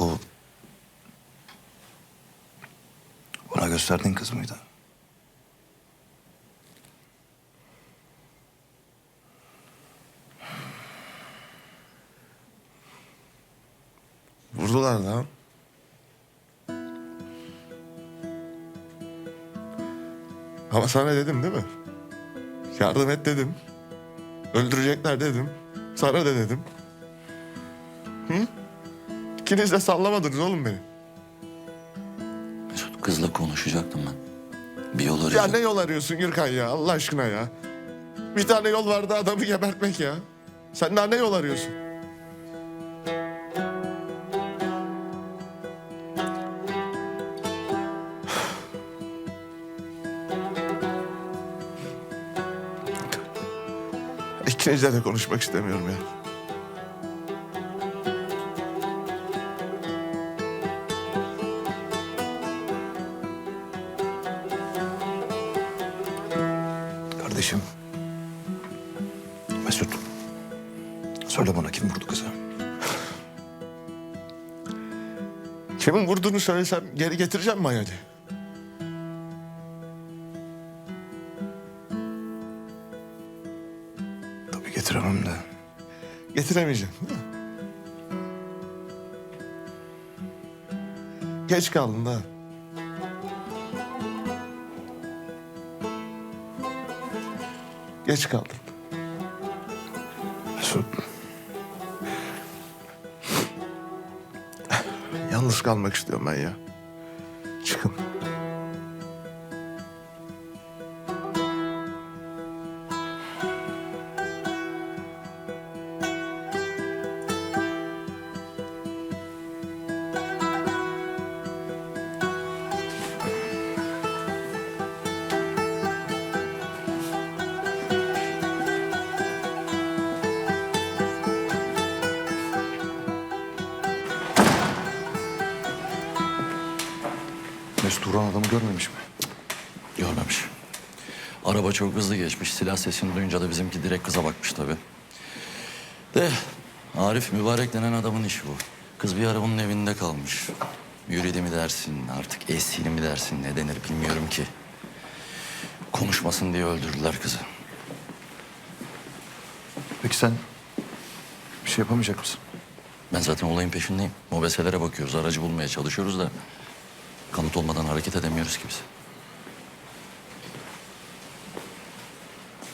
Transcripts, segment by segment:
O... Bana gösterdiğin kız mıydı? Vurdular lan. Ama sana dedim değil mi? Yardım et dedim. Öldürecekler dedim. Sana da dedim. Hı? İkiniz de sallamadınız oğlum beni. Mesut kızla konuşacaktım ben. Bir yol Ya arayacağım. ne yol arıyorsun Gürkan ya Allah aşkına ya. Bir tane yol vardı adamı gebertmek ya. Sen daha ne yol arıyorsun? İkinizle de konuşmak istemiyorum ya. Kardeşim. Mesut. Söyle bana kim vurdu kızı? Kimin vurduğunu söylesem geri getireceğim mi Hayali? Tabii getiremem de. Getiremeyeceğim. Geç kaldın da. Geç kaldın. Mesut. Yalnız kalmak istiyorum ben ya. Çıkın. Mesut vuran adamı görmemiş mi? Görmemiş. Araba çok hızlı geçmiş. Silah sesini duyunca da bizimki direkt kıza bakmış tabii. De Arif mübarek denen adamın işi bu. Kız bir ara onun evinde kalmış. Yürüdü mi dersin, artık esili mi dersin, ne denir bilmiyorum ki. Konuşmasın diye öldürdüler kızı. Peki sen bir şey yapamayacak mısın? Ben zaten olayın peşindeyim. Mobeselere bakıyoruz, aracı bulmaya çalışıyoruz da... ...kanıt olmadan hareket edemiyoruz ki biz.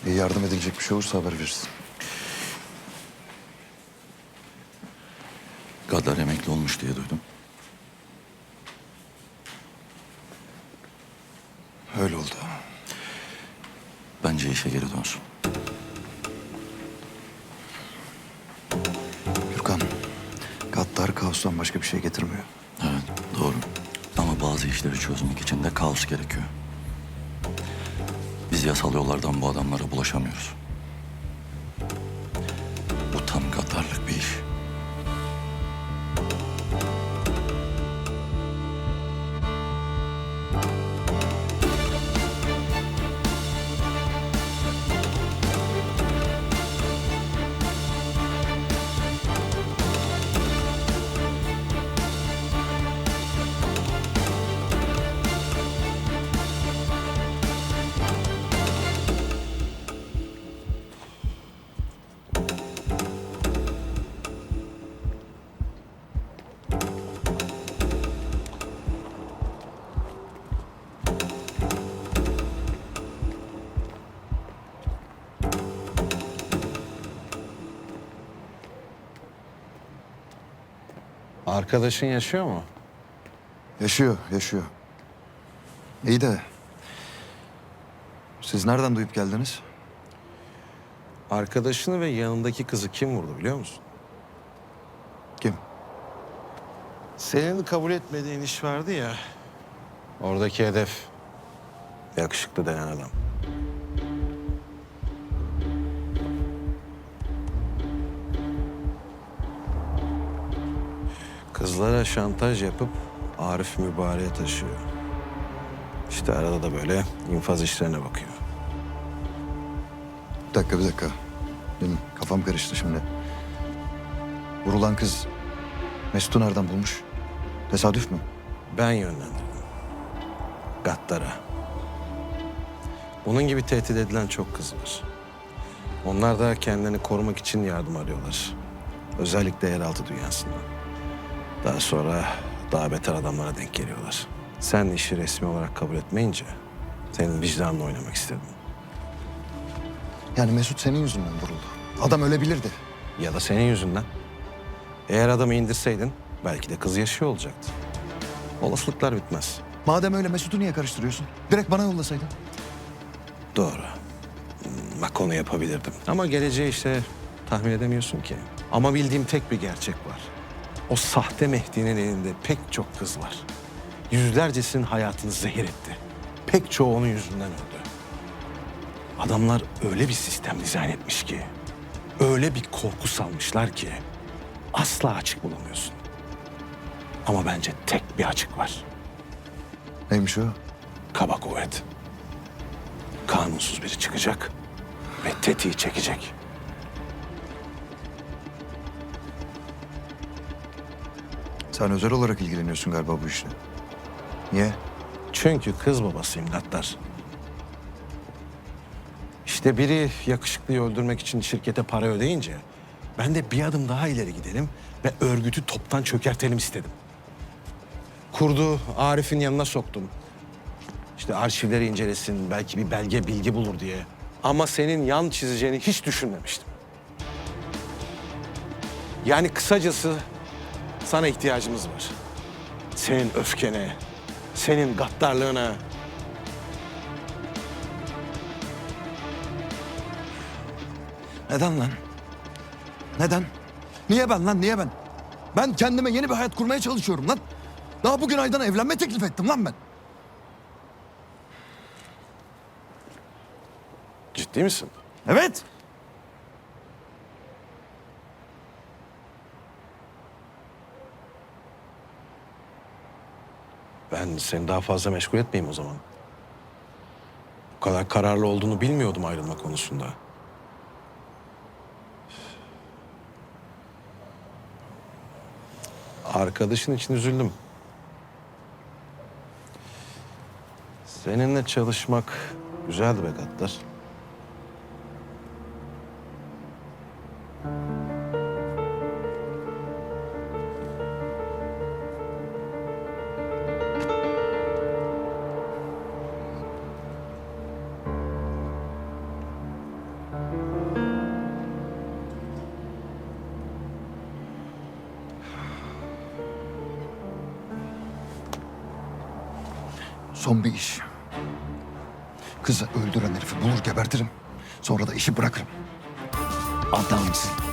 İyi yardım edilecek bir şey olursa haber verirsin. Gaddar emekli olmuş diye duydum. Öyle oldu. Bence işe geri dönsün. Gürkan. Gaddar kaostan başka bir şey getirmiyor. Bazı işleri çözmek için de kaos gerekiyor. Biz yasal yollardan bu adamlara bulaşamıyoruz. Arkadaşın yaşıyor mu? Yaşıyor, yaşıyor. İyi de... Siz nereden duyup geldiniz? Arkadaşını ve yanındaki kızı kim vurdu biliyor musun? Kim? Senin kabul etmediğin iş vardı ya. Oradaki hedef yakışıklı denen adam. Kızlara şantaj yapıp Arif Mübarek'e taşıyor. İşte arada da böyle infaz işlerine bakıyor. Bir dakika, bir dakika. Benim kafam karıştı şimdi. Vurulan kız Mesut'u nereden bulmuş? Tesadüf mü? Ben yönlendirdim. Gattara. Bunun gibi tehdit edilen çok kız var. Onlar da kendini korumak için yardım arıyorlar. Özellikle yeraltı dünyasında. Daha sonra daha beter adamlara denk geliyorlar. Sen işi resmi olarak kabul etmeyince senin vicdanla oynamak istedim. Yani Mesut senin yüzünden vuruldu. Adam ölebilirdi. Ya da senin yüzünden. Eğer adamı indirseydin belki de kız yaşıyor olacaktı. Olasılıklar bitmez. Madem öyle Mesut'u niye karıştırıyorsun? Direkt bana yollasaydın. Doğru. Hmm, Bak onu yapabilirdim. Ama geleceği işte tahmin edemiyorsun ki. Ama bildiğim tek bir gerçek var. O sahte Mehdi'nin elinde pek çok kız var. Yüzlercesinin hayatını zehir etti. Pek çoğu onun yüzünden öldü. Adamlar öyle bir sistem dizayn etmiş ki, öyle bir korku salmışlar ki asla açık bulamıyorsun. Ama bence tek bir açık var. Neymiş o? Kaba kuvvet. Kanunsuz biri çıkacak ve tetiği çekecek. Sen özel olarak ilgileniyorsun galiba bu işle. Niye? Çünkü kız babasıyım Gattar. İşte biri yakışıklıyı öldürmek için şirkete para ödeyince ben de bir adım daha ileri gidelim ve örgütü toptan çökertelim istedim. Kurdu Arif'in yanına soktum. İşte arşivleri incelesin, belki bir belge bilgi bulur diye. Ama senin yan çizeceğini hiç düşünmemiştim. Yani kısacası sana ihtiyacımız var. Senin öfkene, senin gaddarlığına. Neden lan? Neden? Niye ben lan? Niye ben? Ben kendime yeni bir hayat kurmaya çalışıyorum lan. Daha bugün Aydan'a evlenme teklif ettim lan ben. Ciddi misin? Evet. Ben seni daha fazla meşgul etmeyeyim o zaman. Bu kadar kararlı olduğunu bilmiyordum ayrılma konusunda. Arkadaşın için üzüldüm. Seninle çalışmak güzeldi be Gattar. Son bir iş. Kızı öldüren herifi bulur gebertirim. Sonra da işi bırakırım. Adamsın.